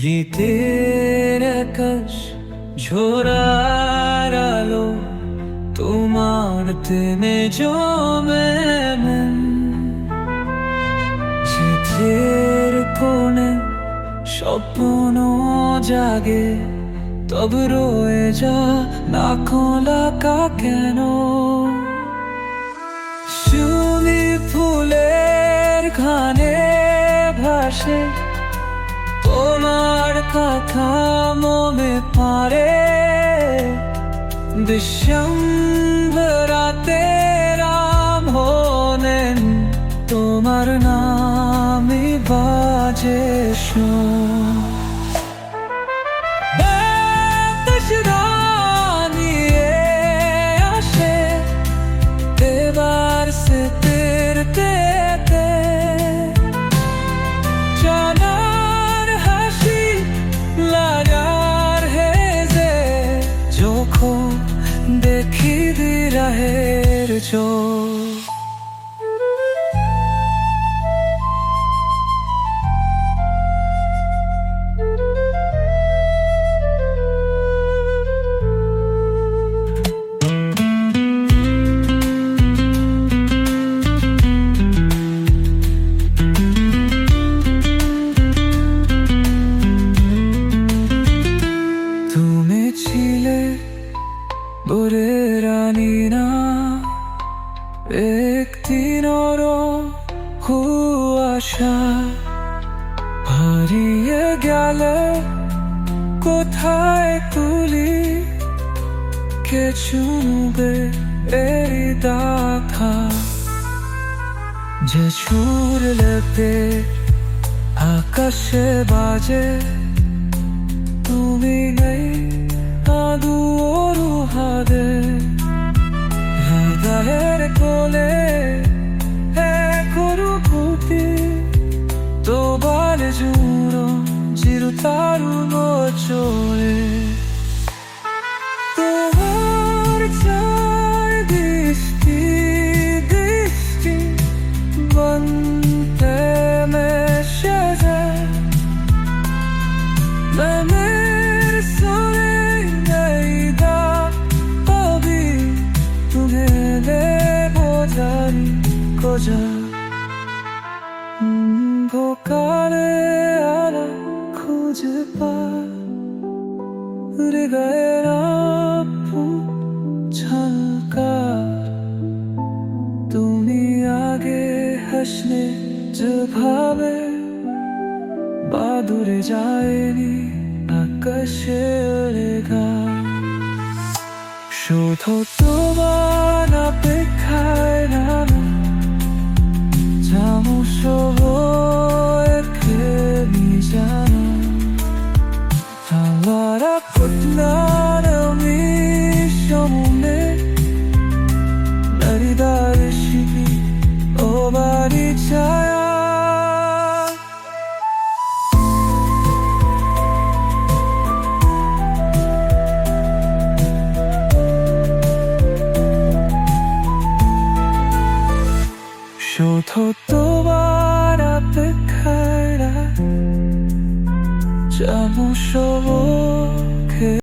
শীতের আকাশ ঝোরার আলো, তোমার তেনে জমে। চিঠের কোণে স্বপ্ন জাগে, তবে রয়ে যা না খোলাকা কেন শুনি ফুলের খানে ভাসে, তোমার কথা মনে পারে দিশম্বরাতে রাম হলেন তোমার নামই বাজে শোন 해를 헤르죠 도매치에 রানী না, একটি নর কুয়াশা হারিয়ে গেলে কোথায় তুলি? কে চুমবে এই দেখা যে সুর লেপে আকাশে বাজে, তুমি নেই আদু হাদে হৃদয়ের কোলে করু কুতি তো বালে জুড়ো চিরু তারু গোচরে অন্ধকারে আলো খুঁজে পারে গায়ের ঝলকা তুমি আগে হাসলে যেভাবে বাদুরে যায়নি আকাশে শুধু তোমার অপেক্ষায় নামা অপেক্ষায় যাব সবকে।